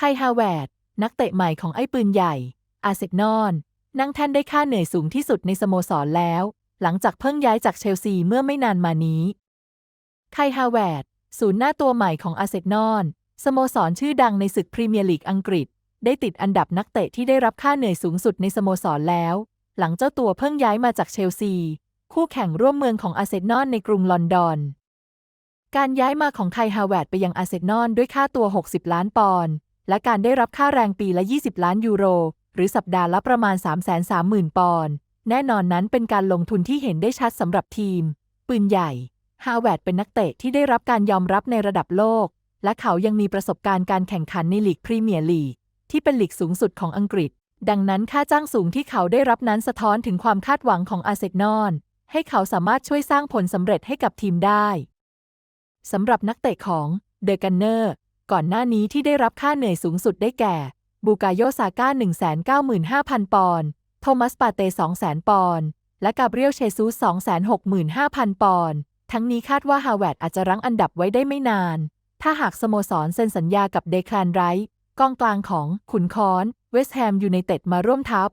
ไคฮาวร์ดนักเตะใหม่ของไอ้ปืนใหญ่ อาเซนอลนั่งแท่นได้ค่าเหนื่อยสูงที่สุดในสโมสรแล้ว หลังจากเพิ่งย้ายจากเชลซีเมื่อไม่นานมานี้ ไคฮาวร์ดศูนย์หน้าตัวใหม่ของอาเซนอลสโมสรชื่อดังในศึกพรีเมียร์ลีกอังกฤษ ได้ติดอันดับนักเตะที่ได้รับค่าเหนื่อยสูงสุดในสโมสรแล้ว หลังเจ้าตัวเพิ่งย้ายมาจากเชลซี คู่แข่งร่วมเมืองของอาเซนอลในกรุงลอนดอนการย้ายมาของไคฮาวเวดไปยังอาเซนอลด้วยค่าตัว 60 ล้านปอนด์ และการได้รับค่าแรงปีละ 20 ล้านยูโร หรือสัปดาห์ละประมาณ 330,000 ปอนด์ แน่นอนนั้นเป็นการลงทุนที่เห็นได้ชัดสำหรับทีม ปืนใหญ่ ฮาวเวดเป็นนักเตะที่ได้รับการยอมรับในระดับโลก และเขายังมีประสบการณ์การแข่งขันในลีกพรีเมียร์ลีกที่เป็นลีกสูงสุดของอังกฤษ ดังนั้นค่าจ้างสูงที่เขาได้รับนั้นสะท้อนถึงความคาดหวังของอาเซนอลให้เขาสามารถช่วยสร้างผลสำเร็จให้กับทีมได้สำหรับนักเตะของเดอะกันเนอร์ ก่อนหน้านี้ที่ได้รับค่าเหนื่อยสูงสุดได้แก่ บูกาโยซาก้า 195,000 ปอนด์ โทมัสปาเต้200,000 ปอนด์ และกาเบรียลเชซูส265,000 ปอนด์ ทั้งนี้คาดว่าฮาวเวิร์ดอาจจะรั้งอันดับไว้ได้ไม่นาน ถ้าหากสโมสรเซ็นสัญญากับเดคลานไรท์กองกลางของขุนคอน เวสต์แฮมยูไนเต็ดมาร่วมทัพ